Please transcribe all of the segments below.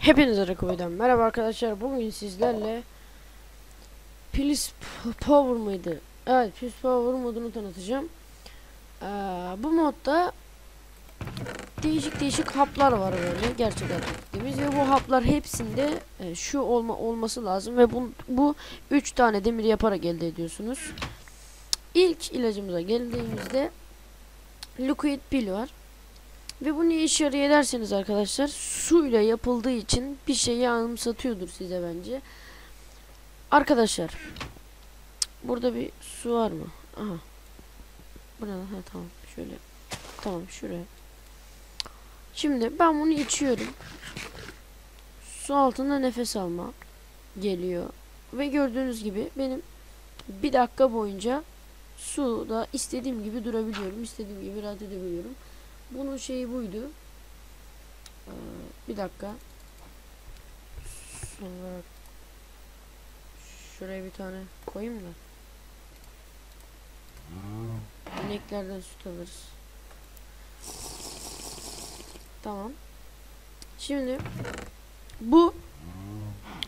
Hepinize Rekoy'dan merhaba arkadaşlar. Bugün sizlerle Please Power mıydı? Evet, Please Power modunu tanıtacağım. Ee, bu modda değişik değişik haplar var böyle gerçek hayatta dediğimiz ve bu haplar hepsinde e, şu olma olması lazım ve bu bu 3 tane demir yaparak elde ediyorsunuz. İlk ilacımıza geldiğimizde Liquid Pill var. Ve bu ne işe yarıyor derseniz arkadaşlar suyla yapıldığı için bir şeyi anımsatıyordur size bence. Arkadaşlar burada bir su var mı? Aha. Burada ha tamam şöyle. Tamam şuraya. Şimdi ben bunu içiyorum. Su altında nefes alma geliyor. Ve gördüğünüz gibi benim bir dakika boyunca suda istediğim gibi durabiliyorum. istediğim gibi rahat edebiliyorum. Bunun şeyi buydu. Ee, bir dakika. Şuraya bir tane koyayım da. İneklerden süt alırız. Tamam. Şimdi bu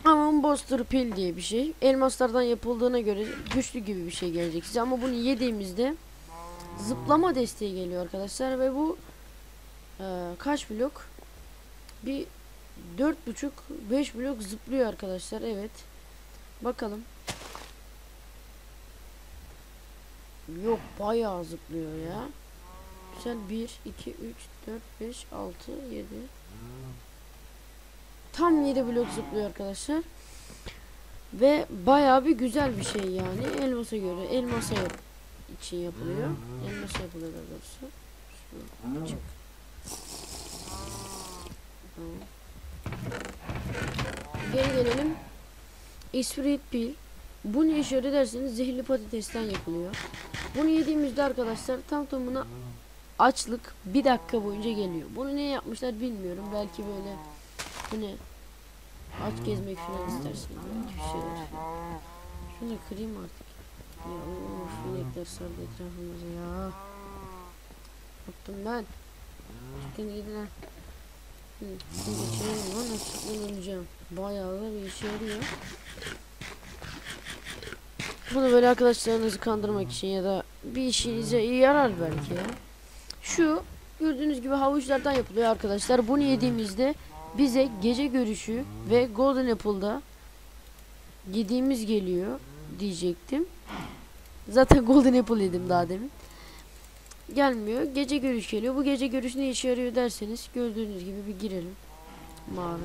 Amon Buster Pill diye bir şey. Elmaslardan yapıldığına göre güçlü gibi bir şey gelecek size ama bunu yediğimizde zıplama desteği geliyor arkadaşlar ve bu e, kaç blok? Bir dört buçuk beş blok zıplıyor arkadaşlar evet. Bakalım. Yok bayağı zıplıyor ya. Güzel 1 2 3 4 5 6 7 Tam 7 blok zıplıyor arkadaşlar. Ve bayağı bir güzel bir şey yani elmasa göre elmasa yap için yapılıyor. Elmasa yapılıyor daha doğrusu. Şunu çık. Tamam. Geri gelelim. Esprit pil. Bu ne işe derseniz zehirli patatesten yapılıyor. Bunu yediğimizde arkadaşlar tam tamına açlık bir dakika boyunca geliyor. Bunu ne yapmışlar bilmiyorum. Belki böyle bu ne? Aç gezmek falan istersin. Belki bir şeyler. Şunu kırayım artık. Ya of inekler sardı etrafımızı ya. Yaptım ben. Çıkın gidin ha. Şimdi geçelim lan açlıktan öleceğim. Bayağı da bir işe yarıyor. Bunu böyle arkadaşlarınızı kandırmak için ya da bir işinize yarar belki ya. Şu gördüğünüz gibi havuçlardan yapılıyor arkadaşlar. Bunu yediğimizde bize gece görüşü ve Golden Apple'da yediğimiz geliyor diyecektim. Zaten Golden Apple yedim daha demin. Gelmiyor. Gece görüş geliyor. Bu gece görüş ne işe yarıyor derseniz gördüğünüz gibi bir girelim. Mavi.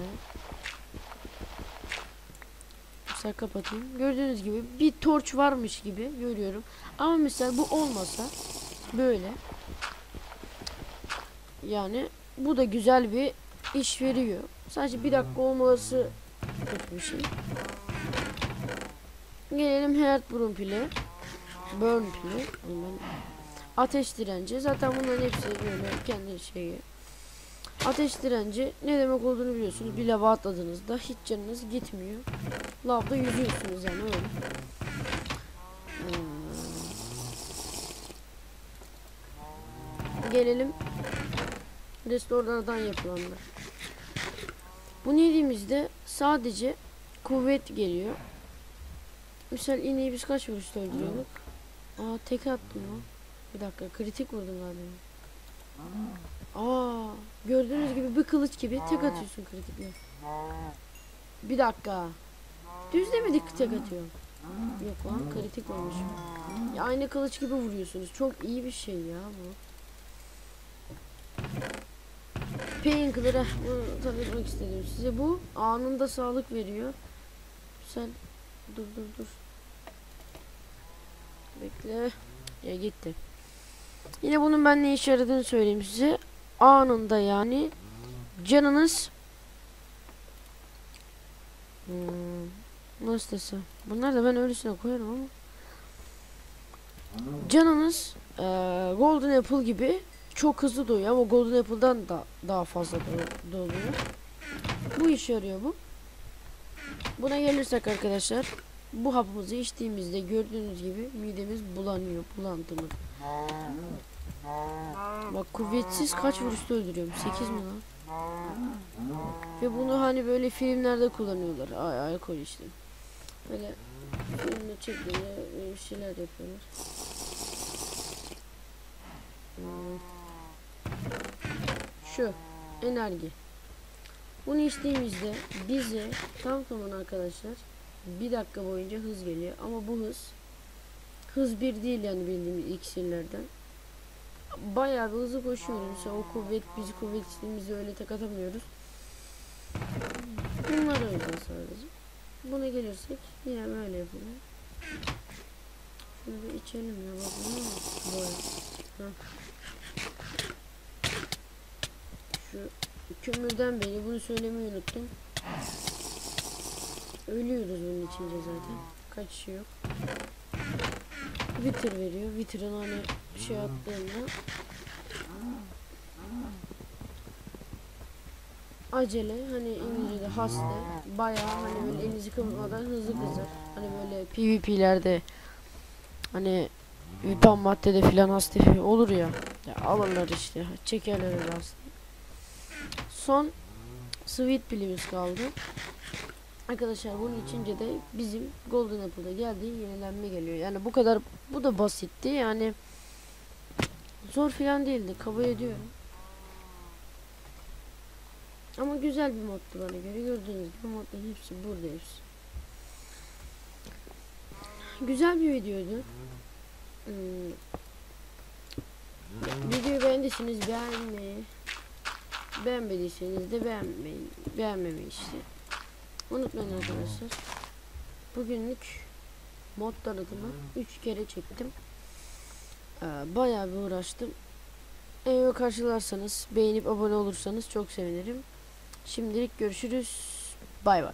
Mesela kapatayım. Gördüğünüz gibi bir torç varmış gibi görüyorum. Ama mesela bu olmasa böyle yani bu da güzel bir iş veriyor. Sadece bir dakika olması kötü bir şey. Gelelim Heartburn pile. Burn pile. Ateş direnci. Zaten bunların hepsi böyle kendi şeyi. Ateş direnci ne demek olduğunu biliyorsunuz. Bir lava atladığınızda hiç canınız gitmiyor. Lavda yüzüyorsunuz yani öyle. Hmm. Gelelim restoranlardan yapılanlar. Bunu yediğimizde sadece kuvvet geliyor. Misal ineği biz kaç vuruşta öldürüyorduk? Aa tek attım lan. Bir dakika kritik vurdum galiba. Aa gördüğünüz gibi bir kılıç gibi tek atıyorsun kritikle. Bir dakika. Düz demedik tek atıyor. Yok lan kritik olmuş. Ya aynı kılıç gibi vuruyorsunuz. Çok iyi bir şey ya bu. Painkiller'a bunu tanıtmak istedim size. Bu anında sağlık veriyor. Sen dur dur dur. Bekle. Ya gitti. Yine bunun ben ne işe yaradığını söyleyeyim size. Anında yani canınız hmm, nasıl desem. Bunlar da ben öylesine koyarım ama canınız e, Golden Apple gibi çok hızlı doyuyor ama Golden Apple'dan da daha fazla do- doluyor. Bu işe yarıyor bu. Buna gelirsek arkadaşlar bu hapımızı içtiğimizde gördüğünüz gibi midemiz bulanıyor. Bulantımız. Bak kuvvetsiz kaç vuruşta öldürüyorum? 8 mi lan? Ve bunu hani böyle filmlerde kullanıyorlar. Ay alkol işte. Böyle filmde çektiğinde böyle şeyler yapıyorlar. Hmm. Şu enerji. Bunu içtiğimizde bize tam tamam arkadaşlar bir dakika boyunca hız geliyor. Ama bu hız hız bir değil yani bildiğimiz iksirlerden. Bayağı bir hızlı koşuyoruz. Mesela o kuvvet bizi kuvvet istediğimizde öyle tek atamıyoruz. Bunlar öyle sadece. Buna gelirsek yine böyle yapalım. Bir içelim ya bak ne boya Şu kömürden beri bunu söylemeyi unuttum Ölüyoruz bunun içince zaten. Kaçışı yok. Vitir veriyor. Vitir'in hani şey attığında acele hani İngilizce'de hasta bayağı hani böyle elinizi kıvırmadan hızlı kızar. Hani böyle PvP'lerde hani tam maddede filan hasta olur ya. ya alırlar işte çekerler öyle hasta. Son Sweet Pilimiz kaldı. Arkadaşlar bunun içince de bizim Golden Apple'da geldiği yenilenme geliyor. Yani bu kadar bu da basitti. Yani zor filan değildi. Kabul ediyorum. Ama güzel bir moddu bana göre. Gördüğünüz gibi modların hepsi burada hepsi. Güzel bir videoydu. Hmm. Videoyu beğendiyseniz beğenmeyi beğenmediyseniz de beğenmeyin. Beğenmemeyi işte. Unutmayın arkadaşlar. Bugünlük mod tanıtımı 3 kere çektim. Ee, bayağı bir uğraştım. Eğer karşılarsanız, beğenip abone olursanız çok sevinirim. Şimdilik görüşürüz. Bay bay.